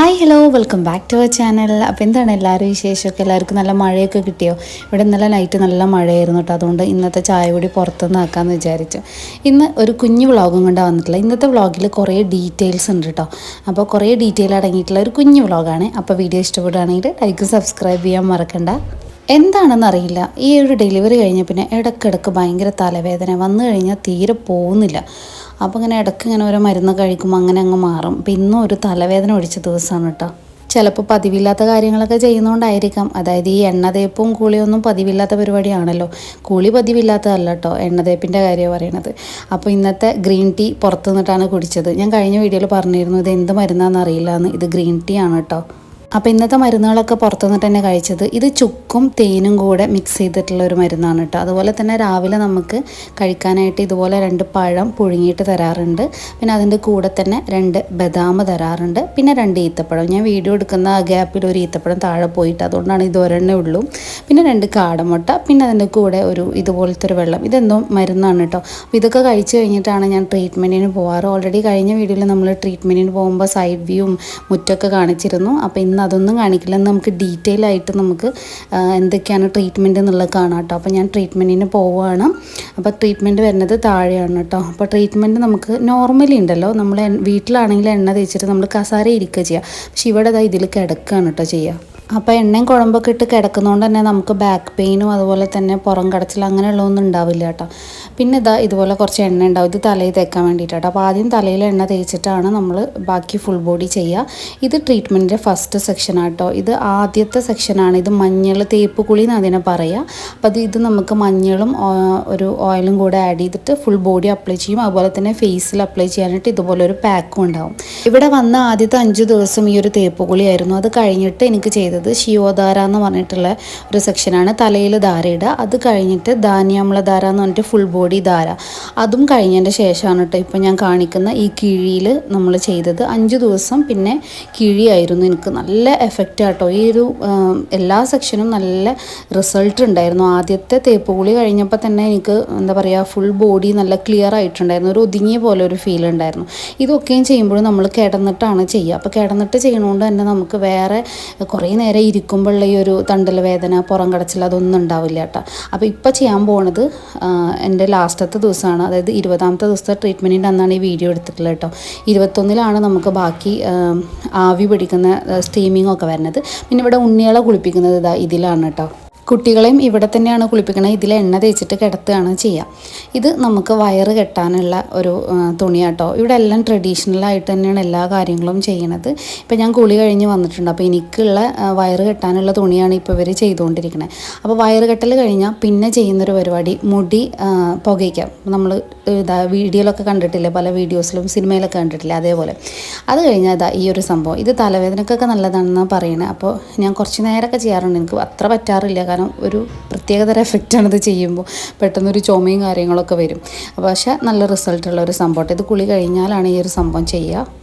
Hi hello welcome back to our channel അപ്പോൾ എന്താണ് എല്ലാവരും വിശേഷമൊക്കെ? എല്ലാവർക്കും നല്ല മഴയൊക്കെ കിട്ടിയോ? ഇവിടെ ഇന്നലെ നൈറ്റ് നല്ല മഴയായിരുന്നു കേട്ടോ അതുകൊണ്ട് ഇന്നത്തെ ചായ കൂടി പുറത്തുനിന്ന് ആക്കാമെന്ന് വിചാരിച്ചു. ഇന്ന് ഒരു കുഞ്ഞു വ്ളോഗും കൊണ്ട് വന്നിട്ടില്ല. ഇന്നത്തെ വ്ളോഗിൽ കുറേ ഡീറ്റെയിൽസ് ഉണ്ട് കേട്ടോ അപ്പോൾ കുറേ ഡീറ്റെയിൽ അടങ്ങിയിട്ടുള്ള ഒരു കുഞ്ഞു വ്ളോഗാണ്. അപ്പോൾ വീഡിയോ ഇഷ്ടപ്പെടുകയാണെങ്കിൽ ലൈക്ക് സബ്സ്ക്രൈബ് ചെയ്യാൻ മറക്കണ്ട. എന്താണെന്ന് അറിയില്ല. ഈ ഒരു ഡെലിവറി കഴിഞ്ഞ പിന്നെ ഇടയ്ക്കിടയ്ക്ക് ഭയങ്കര തലവേദന. വന്നു കഴിഞ്ഞാൽ തീരെ പോകുന്നില്ല. അപ്പോൾ ഇങ്ങനെ ഇടയ്ക്ക് ഇങ്ങനെ ഓരോ മരുന്ന് കഴിക്കുമ്പോൾ അങ്ങനെ അങ്ങ് മാറും. പിന്നെ ഒരു തലവേദന ഒഴിച്ച ദിവസമാണ് കേട്ടോ. ചിലപ്പോൾ പതിവില്ലാത്ത കാര്യങ്ങളൊക്കെ ചെയ്യുന്നതുകൊണ്ടായിരിക്കാം അതായത് ഈ എണ്ണ തേപ്പും കൂളിയൊന്നും പതിവില്ലാത്ത പരിപാടിയാണല്ലോ. കൂളി പതിവില്ലാത്തതല്ല കേട്ടോ എണ്ണ തേപ്പിന്റെ കാര്യമാണ് പറയണത്. അപ്പോൾ ഇന്നത്തെ ഗ്രീൻ ടീ പുറത്തു നിന്നിട്ടാണ് കുടിച്ചത്. ഞാൻ കഴിഞ്ഞ വീഡിയോയിൽ പറഞ്ഞിരുന്നു ഇത് എന്ത് മരുന്നാണെന്ന് അറിയില്ല എന്ന് ഇത് ഗ്രീൻ ടീ ആണ് കേട്ടോ. അപ്പോൾ ഇന്നത്തെ മരുന്നുകളൊക്കെ പുറത്തു നിന്നിട്ട് തന്നെ കഴിച്ചത്. ഇത് ചുക്കും തേനും കൂടെ മിക്സ് ചെയ്തിട്ടുള്ള ഒരു മരുന്നാണ് കേട്ടോ അതുപോലെ തന്നെ രാവിലെ നമുക്ക് കഴിക്കാനായിട്ട് ഇതുപോലെ രണ്ട് പഴം പുഴുങ്ങിയിട്ട് തരാറുണ്ട്. പിന്നെ അതിന്റെ കൂടെ തന്നെ രണ്ട് ബദാം തരാറുണ്ട്. പിന്നെ രണ്ട് ഈത്തപ്പഴം. ഞാൻ വീഡിയോ എടുക്കുന്ന ഗ്യാപ്പിൽ ഒരു ഈത്തപ്പഴം താഴെ പോയിട്ട് അതുകൊണ്ടാണ് ഇത് ഒരെണ്ണേ ഉള്ളൂ. പിന്നെ രണ്ട് കാടമുട്ട. പിന്നെ അതിന്റെ കൂടെ ഒരു ഇതുപോലത്തെ ഒരു വെള്ളം. ഇതെന്തോ മരുന്നാണ് കേട്ടോ അപ്പോൾ ഇതൊക്കെ കഴിച്ചു കഴിഞ്ഞിട്ടാണ് ഞാൻ ട്രീറ്റ്മെന്റിന് പോവാറ്. ഓൾറെഡി കഴിഞ്ഞ വീഡിയോയിൽ നമ്മൾ ട്രീറ്റ്മെന്റിന് പോകുമ്പോൾ സൈഡ് വ്യൂവും മുറ്റൊക്കെ കാണിച്ചിരുന്നു. അപ്പോൾ ഇന്ന് അതൊന്നും കാണിക്കില്ല. നമുക്ക് ഡീറ്റെയിൽ ആയിട്ട് നമുക്ക് എന്തൊക്കെയാണ് ട്രീറ്റ്മെന്റ് എന്നുള്ളത് കാണാം കേട്ടോ അപ്പോൾ ഞാൻ ട്രീറ്റ്മെന്റിന് പോവുകയാണ് അപ്പോൾ ട്രീറ്റ്മെന്റ് വരുന്നത് താഴെയാണ് കേട്ടോ അപ്പോൾ ട്രീറ്റ്മെന്റ് നമുക്ക് നോർമലി ഉണ്ടല്ലോ. നമ്മൾ വീട്ടിലാണെങ്കിൽ എണ്ണ തേച്ചിട്ട് നമ്മൾ കസാര ഇരിക്കുക ചെയ്യുക പക്ഷെ ഇവിടെ ദാ ഇതിൽ കിടക്കുകയാണ് കേട്ടോ ചെയ്യുക അപ്പോൾ എണ്ണയും കുഴമ്പൊക്കെ ഇട്ട് കിടക്കുന്നതുകൊണ്ട് തന്നെ നമുക്ക് ബാക്ക് പെയിനും അതുപോലെ തന്നെ പുറം കടച്ചിൽ അങ്ങനെയുള്ളതൊന്നും ഉണ്ടാവില്ല കേട്ടോ. പിന്നെ ഇതാ ഇതുപോലെ കുറച്ച് എണ്ണ ഉണ്ടാവും. ഇത് തലയിൽ തേക്കാൻ വേണ്ടിയിട്ടാണ് അപ്പോൾ ആദ്യം തലയിൽ എണ്ണ തേച്ചിട്ടാണ് നമ്മൾ ബാക്കി ഫുൾ ബോഡി ചെയ്യുക ഇത് ട്രീറ്റ്മെന്റിന്റെ ഫസ്റ്റ് സെക്ഷനാണ് കേട്ടോ. ഇത് ആദ്യത്തെ സെക്ഷനാണ് ഇത് മഞ്ഞൾ തേപ്പ് കുളി എന്ന് അതിനെ പറയുക അപ്പോൾ ഇത് നമുക്ക് മഞ്ഞളും ഒരു ഓയിലും കൂടെ ആഡ് ചെയ്തിട്ട് ഫുൾ ബോഡി അപ്ലൈ ചെയ്യും. അതുപോലെ തന്നെ ഫേസിൽ അപ്ലൈ ചെയ്യാനായിട്ട് ഇതുപോലെ ഒരു പാക്കും ഉണ്ടാവും. ഇവിടെ വന്ന ആദ്യത്തെ അഞ്ച് ദിവസം ഈ ഒരു തേപ്പ് കുളിയായിരുന്നു അത് കഴിഞ്ഞിട്ട് എനിക്ക് ചെയ്തത് ശിവധാര എന്ന് പറഞ്ഞിട്ടുള്ള ഒരു സെക്ഷനാണ്. തലയിൽ ധാര ഇടുക. അത് കഴിഞ്ഞിട്ട് ധാന്യാമ്ലധാര എന്ന് പറഞ്ഞിട്ട് ഫുൾ ബോഡി ധാര. അതും കഴിഞ്ഞതിന്റെ ശേഷമാണ് കേട്ടോ ഇപ്പം ഞാൻ കാണിക്കുന്ന ഈ കിഴിയിൽ നമ്മൾ ചെയ്തത്. അഞ്ച് ദിവസം പിന്നെ കിഴിയായിരുന്നു. എനിക്ക് നല്ല എഫക്റ്റ് ആട്ടോ. ഈ ഒരു എല്ലാ സെക്ഷനും നല്ല റിസൾട്ട് ഉണ്ടായിരുന്നു. ആദ്യത്തെ തേപ്പ് കുളി കഴിഞ്ഞപ്പോൾ തന്നെ എനിക്ക് എന്താ പറയുക ഫുൾ ബോഡി നല്ല ക്ലിയർ ആയിട്ടുണ്ടായിരുന്നു. ഒരു ഒതുങ്ങിയ പോലെ ഒരു ഫീൽ ഉണ്ടായിരുന്നു. ഇതൊക്കെയും ചെയ്യുമ്പോഴും നമ്മൾ കിടന്നിട്ടാണ് ചെയ്യുക. അപ്പോൾ കിടന്നിട്ട് ചെയ്യണോണ്ട് തന്നെ നമുക്ക് വേറെ കുറേ നേരം ഇരിക്കുമ്പോഴുള്ള ഈ ഒരു തണ്ടൽ വേദന പുറം കടച്ചിൽ അതൊന്നും ഉണ്ടാവില്ല കേട്ടോ. അപ്പോൾ ഇപ്പോൾ ചെയ്യാൻ പോണത് എന്റെ ലാസ്റ്റത്തെ ദിവസമാണ്. അതായത് ഇരുപതാമത്തെ ദിവസത്തെ ട്രീറ്റ്മെന്റിന്റെ അന്നാണ് ഈ വീഡിയോ എടുത്തിട്ടുള്ളത് കേട്ടോ. ഇരുപത്തൊന്നിലാണ് നമുക്ക് ബാക്കി ആവി പിടിക്കുന്ന സ്റ്റീമിംഗ് ഒക്കെ വരുന്നത്. പിന്നെ ഇവിടെ ഉണ്ണികളെ കുളിപ്പിക്കുന്നത് ഇതാ ഇതിലാണ് കേട്ടോ. കുട്ടികളെയും ഇവിടെ തന്നെയാണ് കുളിപ്പിക്കുന്നത് ഇതിൽ എണ്ണ തേച്ചിട്ട് കിടത്തുകയാണ് ചെയ്യുക. ഇത് നമുക്ക് വയറ് കെട്ടാനുള്ള ഒരു തുണിയാട്ടോ. ഇവിടെ എല്ലാം ട്രഡീഷണൽ ആയിട്ട് തന്നെയാണ് എല്ലാ കാര്യങ്ങളും ചെയ്യണത്. ഇപ്പം ഞാൻ കുളി കഴിഞ്ഞ് വന്നിട്ടുണ്ട്. അപ്പോൾ എനിക്കുള്ള വയറ് കെട്ടാനുള്ള തുണിയാണ് ഇപ്പോൾ ഇവർ ചെയ്തുകൊണ്ടിരിക്കുന്നത് അപ്പോൾ വയറ് കെട്ടൽ കഴിഞ്ഞാൽ പിന്നെ ചെയ്യുന്നൊരു പരിപാടി മുടി പുകയ്ക്കാം. നമ്മൾ ഇതാ വീഡിയോയിലൊക്കെ കണ്ടിട്ടില്ലേ? പല വീഡിയോസിലും സിനിമയിലൊക്കെ കണ്ടിട്ടില്ലേ? അതേപോലെ. അത് കഴിഞ്ഞാൽ ഇതാ ഈ ഒരു സംഭവം. ഇത് തലവേദനക്കൊക്കെ നല്ലതാണെന്നാണ് പറയുന്നത് അപ്പോൾ ഞാൻ കുറച്ച് നേരമൊക്കെ ചെയ്യാറുണ്ട്. എനിക്ക് അത്ര പറ്റാറില്ല. കാരണം ഒരു പ്രത്യേകതര എഫക്റ്റാണ് ഇത് ചെയ്യുമ്പോൾ പെട്ടെന്നൊരു ചുമയും കാര്യങ്ങളൊക്കെ വരും. പക്ഷേ നല്ല റിസൾട്ടുള്ള ഒരു സംഭവം ഇത് കുളി കഴിഞ്ഞാലാണ് ഈ ഒരു സംഭവം ചെയ്യുക.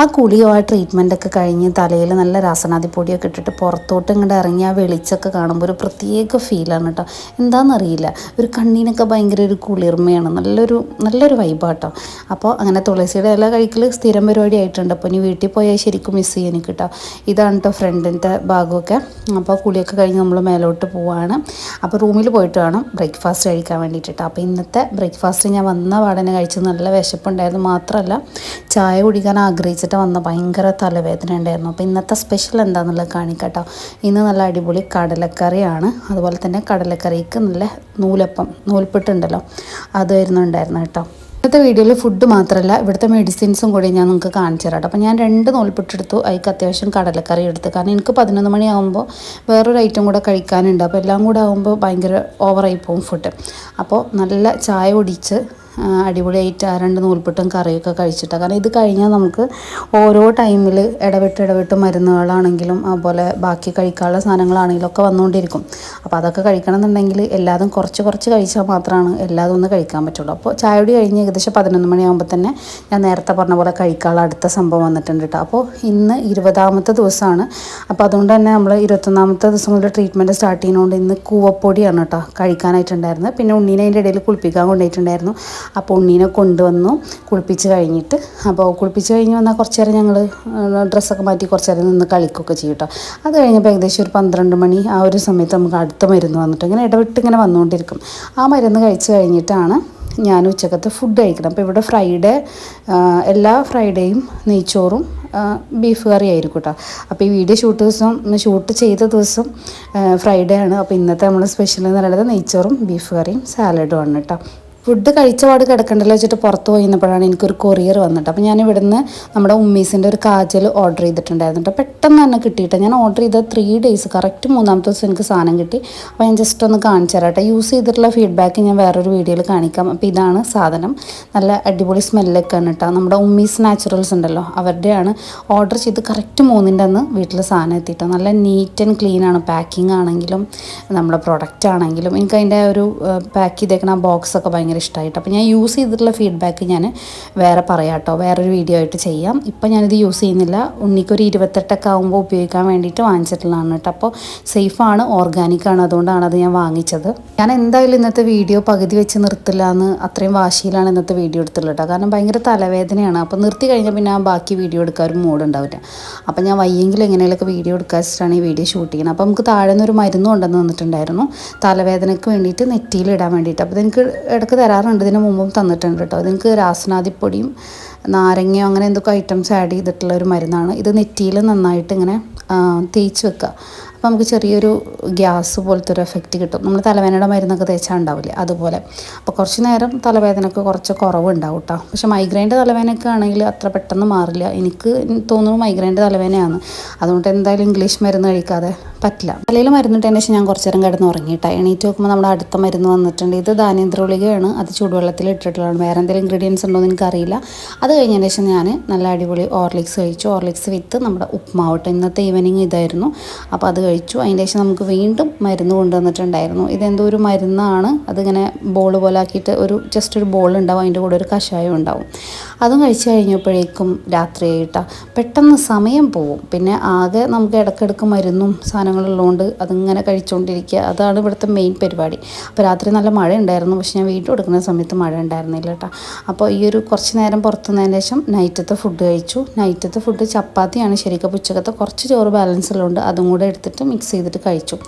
ആ കുളിയോ ആ ട്രീറ്റ്മെന്റൊക്കെ കഴിഞ്ഞ് തലയിൽ നല്ല രാസനാദിപ്പൊടിയൊക്കെ ഇട്ടിട്ട് പുറത്തോട്ട് ഇങ്ങോട്ട് ഇറങ്ങി ആ വെളിച്ചൊക്കെ കാണുമ്പോൾ ഒരു പ്രത്യേക ഫീലാണ് കേട്ടോ എന്താണെന്നറിയില്ല ഒരു കണ്ണിനൊക്കെ ഭയങ്കര ഒരു കുളിർമയാണ്. നല്ലൊരു നല്ലൊരു വൈബാട്ടോ അപ്പോൾ അങ്ങനെ തുളസിയുടെ ഇല കഴിക്കൽ സ്ഥിരം പരിപാടി ആയിട്ടുണ്ട്. അപ്പോൾ ഇനി വീട്ടിൽ പോയാൽ ശരിക്കും മിസ് ചെയ്യാൻ എനിക്ക് കേട്ടോ ഇതാണ് കേട്ടോ ഫ്രണ്ടിന്റെ ഭാഗമൊക്കെ. അപ്പോൾ കുളിയൊക്കെ കഴിഞ്ഞ് നമ്മൾ മേലോട്ട് പോവാണ്. അപ്പോൾ റൂമിൽ പോയിട്ട് വേണം ബ്രേക്ക്ഫാസ്റ്റ് കഴിക്കാൻ വേണ്ടിയിട്ട് അപ്പോൾ ഇന്നത്തെ ബ്രേക്ക്ഫാസ്റ്റ് ഞാൻ വന്ന പാടനെ കഴിച്ച് നല്ല വിശപ്പുണ്ടായിരുന്നു. മാത്രമല്ല ചായ കുടിക്കാൻ ആഗ്രഹിച്ചിട്ട് വന്ന ഭയങ്കര തലവേദന ഉണ്ടായിരുന്നു. അപ്പോൾ ഇന്നത്തെ സ്പെഷ്യൽ എന്താണെന്നുള്ളത് കാണിക്കട്ടോ. ഇന്ന് നല്ല അടിപൊളി കടലക്കറിയാണ്. അതുപോലെ തന്നെ കടലക്കറിക്ക് നല്ല നൂലപ്പം നൂൽപ്പെട്ടുണ്ടല്ലോ. അതായിരുന്നു ഉണ്ടായിരുന്നു കേട്ടോ. ഇന്നത്തെ വീഡിയോയിൽ ഫുഡ് മാത്രമല്ല ഇവിടുത്തെ മെഡിസിൻസും കൂടി ഞാൻ നിങ്ങൾക്ക് കാണിച്ചു തരാം അപ്പോൾ ഞാൻ രണ്ട് നോൽപ്പിട്ടെടുത്തു. അതിക്ക് അത്യാവശ്യം കടലക്കറി എടുത്തു. കാരണം എനിക്ക് പതിനൊന്ന് മണിയാകുമ്പോൾ വേറൊരു ഐറ്റം കൂടെ കഴിക്കാനുണ്ട്. അപ്പോൾ എല്ലാം കൂടെ ആകുമ്പോൾ ഭയങ്കര ഓവറായി പോകും ഫുഡ് അപ്പോൾ നല്ല ചായ കുടിച്ച് ആ, അടിപൊളിയായിട്ട് ആ രണ്ട് നൂൽപ്പെട്ടും കറിയൊക്കെ കഴിച്ചിട്ട്. കാരണം ഇത് കഴിഞ്ഞാൽ നമുക്ക് ഓരോ ടൈമിൽ ഇടവിട്ട് ഇടവിട്ട് മരുന്നുകളാണെങ്കിലും അതുപോലെ ബാക്കി കഴിക്കാനുള്ള സാധനങ്ങളാണെങ്കിലും ഒക്കെ വന്നുകൊണ്ടിരിക്കും അപ്പോൾ അതൊക്കെ കഴിക്കണം എന്നുണ്ടെങ്കിൽ എല്ലാതും കുറച്ച് കുറച്ച് കഴിച്ചാൽ മാത്രമാണ് എല്ലാതും ഒന്ന് കഴിക്കാൻ പറ്റുള്ളൂ. അപ്പോൾ ചായപൊടി കഴിഞ്ഞ് ഏകദേശം പതിനൊന്ന് മണിയാകുമ്പോൾ തന്നെ ഞാൻ നേരത്തെ പറഞ്ഞ പോലെ കഴിക്കാനുള്ള അടുത്ത സംഭവം വന്നിട്ടുണ്ട് കേട്ടോ അപ്പോൾ ഇന്ന് ഇരുപതാമത്തെ ദിവസമാണ് അപ്പോൾ അതുകൊണ്ട് തന്നെ നമ്മൾ ഇരുപത്തൊന്നാമത്തെ ദിവസം മുതൽ ട്രീറ്റ്മെന്റ് സ്റ്റാർട്ട് ചെയ്യുന്നതുകൊണ്ട് ഇന്ന് കൂവപ്പൊടിയാണ് കേട്ടോ കഴിക്കാനായിട്ടുണ്ടായിരുന്നത്. പിന്നെ ഉണ്ണീനെ അതിന്റെ ഇടയിൽ കുളിപ്പിക്കാൻ കൊണ്ടുപോയിട്ടുണ്ടായിരുന്നു അപ്പോൾ ഉണ്ണീനെ കൊണ്ടുവന്നു കുളിപ്പിച്ച് കഴിഞ്ഞിട്ട്. അപ്പോൾ കുളിപ്പിച്ച് കഴിഞ്ഞ് വന്നാൽ കുറച്ച് നേരം ഞങ്ങൾ ഡ്രസ്സൊക്കെ മാറ്റി കുറച്ച് നേരം നിന്ന് കളിക്കുകയൊക്കെ ചെയ്യും കേട്ടോ അത് കഴിഞ്ഞപ്പോൾ ഏകദേശം ഒരു പന്ത്രണ്ട് മണി ആ ഒരു സമയത്ത് നമുക്ക് അടുത്ത മരുന്ന് വന്നിട്ട് ഇങ്ങനെ ഇടവിട്ട് ഇങ്ങനെ വന്നുകൊണ്ടിരിക്കും. ആ മരുന്ന് കഴിച്ച് കഴിഞ്ഞിട്ടാണ് ഞാൻ ഉച്ചക്കത്തെ ഫുഡ് കഴിക്കണം അപ്പോൾ ഇവിടെ ഫ്രൈഡേ എല്ലാ ഫ്രൈഡേയും നെയ്ച്ചോറും ബീഫ് കറി ആയിരിക്കും കേട്ടോ അപ്പോൾ ഈ വീഡിയോ ഷൂട്ട് ദിവസം ഷൂട്ട് ചെയ്ത ദിവസം ഫ്രൈഡേ ആണ്. അപ്പോൾ ഇന്നത്തെ നമ്മൾ സ്പെഷ്യൽ എന്ന് പറയുന്നത് നെയ്ച്ചോറും ബീഫ് കറിയും സാലഡും ആണ് കേട്ടോ ഫുഡ് കഴിച്ച പാട് കിടക്കണ്ടല്ലോ വെച്ചിട്ട് പുറത്ത് പോയി നിന്നപ്പോഴാണ് എനിക്കൊരു കൊറിയർ വന്നിട്ട്. അപ്പോൾ ഞാൻ ഇവിടുന്ന് നമ്മുടെ ഉമ്മീസിന്റെ ഒരു കാജൽ ഓർഡർ ചെയ്തിട്ടുണ്ടായിരുന്നു കേട്ടോ പെട്ടെന്ന് തന്നെ കിട്ടിയിട്ട്. ഞാൻ ഓർഡർ ചെയ്ത ത്രീ ഡേയ്സ് കറക്റ്റ് മൂന്നാമത്തെ ദിവസം എനിക്ക് സാധനം കിട്ടി. അപ്പോൾ ഞാൻ ജസ്റ്റ് ഒന്ന് കാണിച്ചു തരാം കേട്ടോ യൂസ് ചെയ്തിട്ടുള്ള ഫീഡ്ബാക്ക് ഞാൻ വേറൊരു വീഡിയോയിൽ കാണിക്കാം. അപ്പോൾ ഇതാണ് സാധനം. നല്ല അടിപൊളി സ്മെല്ലൊക്കെ ആണ് കേട്ടോ നമ്മുടെ ഉമ്മീസ് നാച്ചുറൽസ് ഉണ്ടല്ലോ അവരുടെയാണ് ഓർഡർ ചെയ്ത് കറക്റ്റ് മൂന്നിന്റെ അന്ന് വീട്ടിൽ സാധനം എത്തിയിട്ടോ. നല്ല നീറ്റ് ആൻഡ് ക്ലീൻ ആണ്. പാക്കിംഗ് ആണെങ്കിലും നമ്മുടെ പ്രൊഡക്റ്റ് ആണെങ്കിലും. എനിക്ക് അതിന്റെ ഒരു പാക്ക് ചെയ്തേക്കുന്ന ആ ബോക്സ് ഒക്കെ ഭയങ്കര ഇഷ്ടമായിട്ട് അപ്പോൾ ഞാൻ യൂസ് ചെയ്തിട്ടുള്ള ഫീഡ്ബാക്ക് ഞാൻ വേറെ പറയാം കേട്ടോ വേറൊരു വീഡിയോ ആയിട്ട് ചെയ്യാം. ഇപ്പം ഞാനിത് യൂസ് ചെയ്യുന്നില്ല. ഉണ്ണിക്കൊരു ഇരുപത്തെട്ടൊക്കെ ആകുമ്പോൾ ഉപയോഗിക്കാൻ വേണ്ടിയിട്ട് വാങ്ങിച്ചിട്ടുള്ളതാണ് കേട്ടോ. അപ്പോൾ സേഫാണ് ഓർഗാനിക്കാണ് അതുകൊണ്ടാണ് അത് ഞാൻ വാങ്ങിച്ചത്. ഞാൻ എന്തായാലും ഇന്നത്തെ വീഡിയോ പകുതി വെച്ച് നിർത്തില്ല എന്ന് അത്രയും വാശിയിലാണ് ഇന്നത്തെ വീഡിയോ എടുത്തുള്ളത് കേട്ടോ. കാരണം ഭയങ്കര തലവേദനയാണ്. അപ്പോൾ നിർത്തി കഴിഞ്ഞാൽ പിന്നെ ആ ബാക്കി വീഡിയോ എടുക്കാൻ ഒരു മൂഡ് ഉണ്ടാവില്ല. അപ്പോൾ ഞാൻ വയ്യെങ്കിലും എങ്ങനെയൊക്കെ വീഡിയോ എടുക്കാൻ വെച്ചിട്ടാണ് ഈ വീഡിയോ ഷൂട്ട് ചെയ്യുന്നത്. അപ്പോൾ നമുക്ക് താഴെ നിന്നൊരു മരുന്ന് കൊണ്ടുവന്ന് തന്നിട്ടുണ്ടായിരുന്നു. തലവേദനയ്ക്ക് വേണ്ടിയിട്ട് നെറ്റിയിൽ ഇടാൻ വേണ്ടിയിട്ട്. അപ്പോൾ എനിക്ക് ഇടയ്ക്ക് തരാറുണ്ട് ഇതിന് മുമ്പും തന്നിട്ടുണ്ട് കേട്ടോ നിങ്ങൾക്ക് രാസനാദിപ്പൊടിയും നാരങ്ങയോ അങ്ങനെ എന്തൊക്കെ ഐറ്റംസ് ആഡ് ചെയ്തിട്ടുള്ള ഒരു മരുന്നാണ്. ഇത് നെറ്റിയിൽ നന്നായിട്ട് ഇങ്ങനെ തേച്ച് വെക്കുക അപ്പോൾ നമുക്ക് ചെറിയൊരു ഗ്യാസ് പോലത്തെ ഒരു എഫക്റ്റ് കിട്ടും. നമ്മൾ തലവേദനയുടെ മരുന്നൊക്കെ തേച്ചാൽ ഉണ്ടാവില്ല? അതുപോലെ. അപ്പോൾ കുറച്ച് നേരം തലവേദനക്ക് കുറച്ച് കുറവുണ്ടാവും കേട്ടോ പക്ഷേ മൈഗ്രൈന്റെ തലവേദനയൊക്കെ ആണെങ്കിൽ അത്ര പെട്ടെന്ന് മാറില്ല. എനിക്ക് തോന്നുന്നു മൈഗ്രൈന്റെ തലവേദനയാണ്. അതുകൊണ്ട് എന്തായാലും ഇംഗ്ലീഷ് മരുന്ന് കഴിക്കാതെ പറ്റില്ല. തലയിൽ മരുന്നിട്ടതിന് ശേഷം ഞാൻ കുറച്ച് നേരം കിടന്ന് ഉറങ്ങിയിട്ട് എണീറ്റ് നോക്കുമ്പോൾ നമ്മുടെ അടുത്ത മരുന്ന് വന്നിട്ടുണ്ട്. ഇത് ധാന്യന്ത്ര ഗുളികയാണ്. അത് ചൂടുവെള്ളത്തിൽ ഇട്ടിട്ടുള്ളതാണ്. വേറെ എന്തെങ്കിലും ഇൻഗ്രീഡിയൻസ് ഉണ്ടോ എന്ന് എനിക്കറിയില്ല. അത് കഴിഞ്ഞതിന് ശേഷം ഞാൻ നല്ല അടിപൊളി ഓർലിക്സ് കഴിച്ചു. ഓർലിക്സ് വിത്ത് നമ്മുടെ ഉപ്മാവട്ടെ. ഇന്നത്തെ ഈവനിങ് ഇതായിരുന്നു. അപ്പോൾ അത് കഴിച്ചു. അതിന്റെ ശേഷം നമുക്ക് വീണ്ടും മരുന്ന് കൊണ്ടുവന്നിട്ടുണ്ടായിരുന്നു. ഇതെന്തോ ഒരു മരുന്നാണ്. അതിങ്ങനെ ബോൾ പോലെ ആക്കിയിട്ട് ഒരു ജസ്റ്റ് ഒരു ബോൾ ഉണ്ടാവും. അതിന്റെ കൂടെ ഒരു കഷായം ഉണ്ടാവും. അതും കഴിച്ചു കഴിഞ്ഞപ്പോഴേക്കും രാത്രിയായിട്ടാ പെട്ടെന്ന് സമയം പോവും. പിന്നെ ആകെ നമുക്ക് ഇടയ്ക്കിടയ്ക്ക് മരുന്നും സാധനങ്ങളുള്ളതുകൊണ്ട് അതിങ്ങനെ കഴിച്ചുകൊണ്ടിരിക്കുക അതാണ് ഇവിടുത്തെ മെയിൻ പരിപാടി. അപ്പോൾ രാത്രി നല്ല മഴ ഉണ്ടായിരുന്നു പക്ഷെ ഞാൻ വീട്ടിൽ എടുക്കുന്ന സമയത്ത് മഴ ഉണ്ടായിരുന്നില്ല കേട്ടോ. അപ്പോൾ ഈ ഒരു കുറച്ച് നേരം പുറത്തുനിന്നതിന് ശേഷം നൈറ്റത്തെ ഫുഡ് കഴിച്ചു. നൈറ്റത്തെ ഫുഡ് ചപ്പാത്തിയാണ് ശരിക്കും ഉച്ചക്കത്തെ കുറച്ച് ചോറ് ബാലൻസ് ഉള്ളതുകൊണ്ട് അതും കൂടെ എടുത്തിട്ട് മിക്സ് ചെയ്തിട്ട് കഴിച്ചു.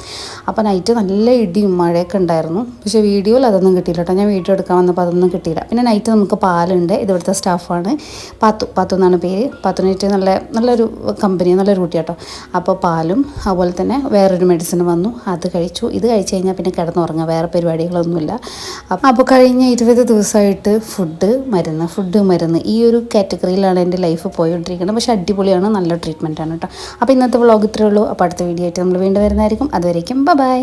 അപ്പോൾ നൈറ്റ് നല്ല ഇടിയും മഴയൊക്കെ ഉണ്ടായിരുന്നു. പക്ഷേ വീഡിയോയിൽ അതൊന്നും കിട്ടിയില്ല കേട്ടോ. ഞാൻ വീഡിയോ എടുക്കാൻ വന്നപ്പോൾ അതൊന്നും കിട്ടിയില്ല. പിന്നെ നൈറ്റ് നമുക്ക് പാലുണ്ട്. ഇതിവിടുത്തെ ഇവിടുത്തെ സ്റ്റാഫാണ്. പാത്തു പാത്തു എന്നാണ് പേര്. പാത്തുനായിട്ട് നല്ല നല്ലൊരു കമ്പനി നല്ലൊരു കുട്ടി കേട്ടോ അപ്പോൾ പാലും അതുപോലെ തന്നെ വേറൊരു മെഡിസിൻ വന്നു. അത് കഴിച്ചു. ഇത് കഴിച്ചു കഴിഞ്ഞാൽ പിന്നെ കിടന്നുറങ്ങാം വേറെ പരിപാടികളൊന്നുമില്ല. അപ്പം അപ്പോൾ കഴിഞ്ഞ ഇരുപത് ദിവസമായിട്ട് ഫുഡ് മരുന്ന് ഫുഡ് മരുന്ന്. ഈ ഒരു കാറ്റഗറിയിലാണ് എന്റെ ലൈഫ് പോയിക്കൊണ്ടിരിക്കുന്നത്. പക്ഷേ അടിപൊളിയാണ്. നല്ല ട്രീറ്റ്മെന്റാണ് കേട്ടോ. അപ്പോൾ ഇന്നത്തെ വ്ളോഗ് ഇത്രയേ ഉള്ളൂ. അപ്പോൾ അടുത്ത വീഡിയോ ആയിട്ട് നമ്മൾ വീണ്ടും വരുന്നതായിരിക്കും. അതുവരേക്കും ബൈ